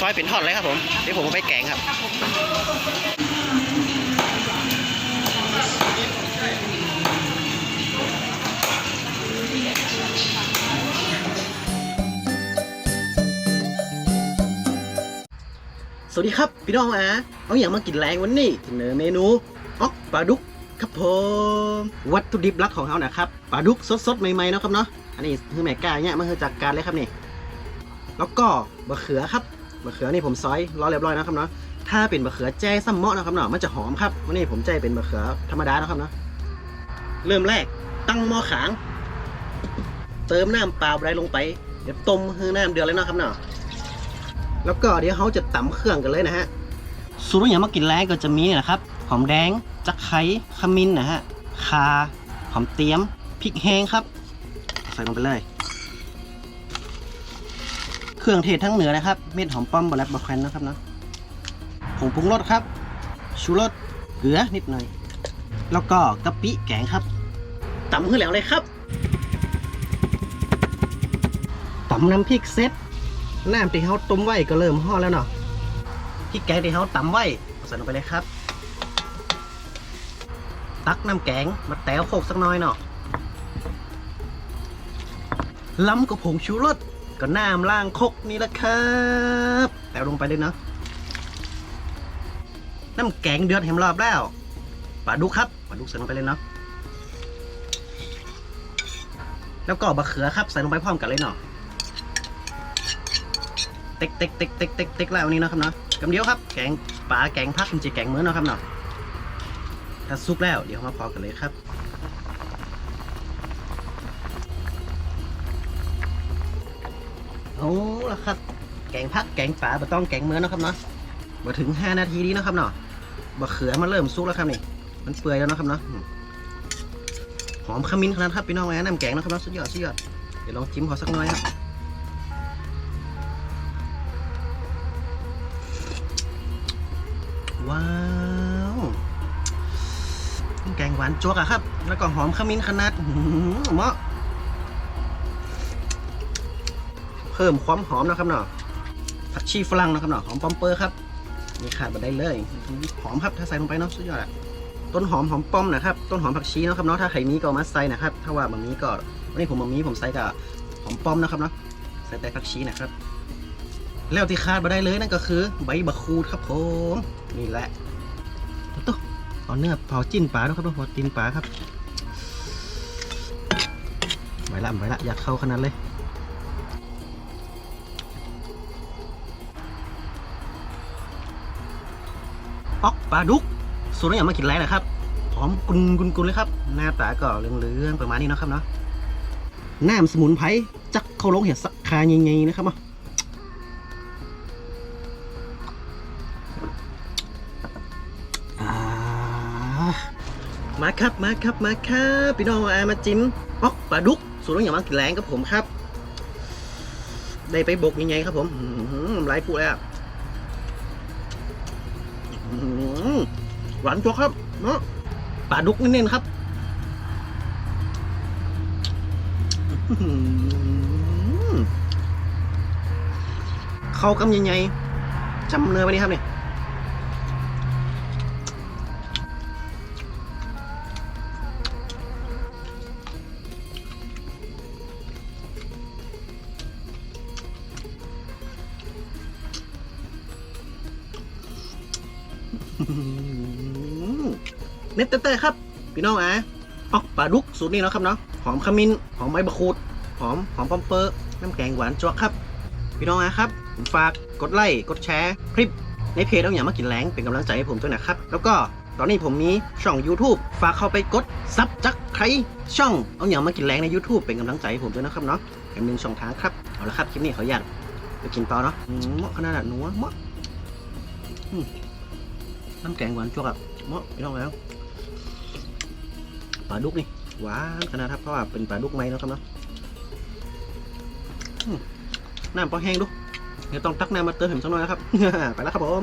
ซอยเป็นทอดเลยครับผม เดี๋ยวผมเอาไปแกงครับ สวัสดีครับ พี่น้องอาเอาอย่างมากินแรงวันนี้เสนอเมนูออกปลาดุกครับผมวัตถุดิบหลักของเขานะครับปลาดุกสดๆใหม่ๆเนาะครับเนาะอันนี้คือแม่กาเนี่ยมาคือจากการเลยครับนี่ แล้วก็บะเขือครับ บะเขือนี่ผมซอยรอเรียบร้อยนะครับเนาะถ้าเป็นบะเขือแจ้ซ้ำเมาะนะครับเนาะมันจะหอมครับวันนี้ผมใจเป็นบะเขือธรรมดานะครับเนาะเริ่มแรกตั้งหม้อขาง เติมน้ำเปล่าไรลงไปเดี๋ยวต้มให้น้ำเดือดเลยเนาะครับเนาะแล้วก็เดี๋ยวเขาจะตำเครื่องกันเลยนะฮะสูตรอย่างมากินแรงก็จะมีนี่นะครับหอมแดงจักไคร้ขมิ้นนะฮะคาหอมเตี๊ยมพริกแห้งครับ ใส่ลงไปเลย เครื่องเทศทั้งเหนือนะครับเม็ดหอมป้อมบะแลบบะแควนนะครับเนาะผงปรุงรสครับ ชูรสเกลือนิดหน่อย แล้วก็กะปิแกงครับตำขึ้นแล้วเลยครับตำน้ำพริกเซ็ตน้ำที่เขาต้มไว้ก็เริ่มห่อแล้วเนาะพริกแกงที่เขาตำไว้ใส่ลงไปเลยครับ ตักน้ำแกงมาแต้วโคกสักน้อยเนาะล้ำกับผงชูรส ก็น้ำล่างคกนี่แหละครับแต้วลงไปเลยเนาะน้ำแกงเดือดเห็มรอบแล้วปลาดุกครับปลาดุกใส่ลงไปเลยเนาะแล้วก็บะเขือครับใส่ลงไปพร้อมกันเลยเนาะเต็กเต็กเต็กเต็กเต็กเต็กแล้ววันนี้นะครับเนาะกำเดียวครับแกงปลาแกงพักมันจะแกงเหมือนเนาะครับเนาะถ้าซุปแล้วเดี๋ยวมาพอกันเลยครับ เอาละครับ แกงพักแกงปลาบ่ต้องแกงเหมือนนะครับเนาะมาถึง 5 นาทีนี้นะครับเนาะบะเขือมันเริ่มซุกแล้วครับนี่ มันเปื่อยแล้วนะครับเนาะหอมขมิ้นขนาดครับพี่น้องแม่น้ำแกงนะครับเนาะสุดยอดสุดยอดเดี๋ยวลองจิ้มขอสักหน่อยครับว้าวแกงหวานจวกอะครับ แล้วก็หอมขมิ้นขนาดอื้อหือเหมาะ เพิ่มความหอมนะครับเนาะผักชีฝรั่งนะครับเนาะหอมปอมเปอร์ครับนี่ขาดมาได้เลยหอมครับถ้าใส่ลงไปเนาะสุดยอดอะต้นหอมหอมป้อมนะครับต้นหอมผักชีนะครับเนาะถ้าใครมีก็มาใส่นะครับ ถ้าว่าบะมีก็วันนี้ผมบะมีผมใส่กับหอมป้อมนะครับเนาะใส่แต่ผักชีนะครับ แล้วที่ขาดมาได้เลยนั่นก็คือใบบะคูดครับผมนี่แหละตุ๊กเอาเนื้อเผาจิ้นปลาด้วยครับเผาจิ้นปลาครับไว้ละไว้ละอยากเข้าขนาดเลย ออกปลาดุกสูตรนี้อย่ามากินไรนะครับหอมกุนกุนกุนเลยครับ หน้าตาก็เหลืองๆประมาณนี้นะครับเนาะน้ำสมุนไพรจักเข้าลงเห็ดสักคาใหญ่ๆนะครับเนาะอ่ามาครับมาครับมาครับพี่น้องอามาจิ้มป๊อกปลาดุกสูตรอย่ามากินแรงกับผมครับ ได้ไปบกยังไงครับผมหือน้ำลายปูเลยอะอื้อ หวานจัวครับเนาะปลาดุกเน้นๆครับเข้ากำยังไงจำเนื้อไปนี่ครับเนี่ย เน็ตเต้ๆครับ พี่น้องอะออกปลาดุกสูตรนี้เนาะครับเนาะหอมขมิ้นหอมใบมะกรูดหอมหอมปอมเปอร์น้ำแกงหวานจวกครับ พี่น้องอะครับผมฝากกดไลค์กดแชร์คลิป ในเพจเอาอย่างมากินแรงเป็นกำลังใจให้ผมด้วยนะครับ แล้วก็ตอนนี้ผมมีช่อง YouTube ฝากเข้าไปกดซับจักใครช่องเอาอย่างมากินแรงใน YouTube เป็นกำลังใจให้ผมด้วยนะครับเนาะเป็นหนึ่งช่องทางครับเอาละครับคลิปนี้ขออนุญาตไปกินต่อเนาะมเหมาะขนาดหนัวเหมาะอืม น้ำแกงหวานจวกอะเหมาะพี่น้องแล้วปลาดุกนี่หวานขนาดครับเพราะว่าเป็นปลาดุกไหมเนาะครับเนาะน้ำพอแห้งดูเดี๋ยวต้องตักน้ำมาเติมเห็มสักหน่อยนะครับ ไปแล้วครับผม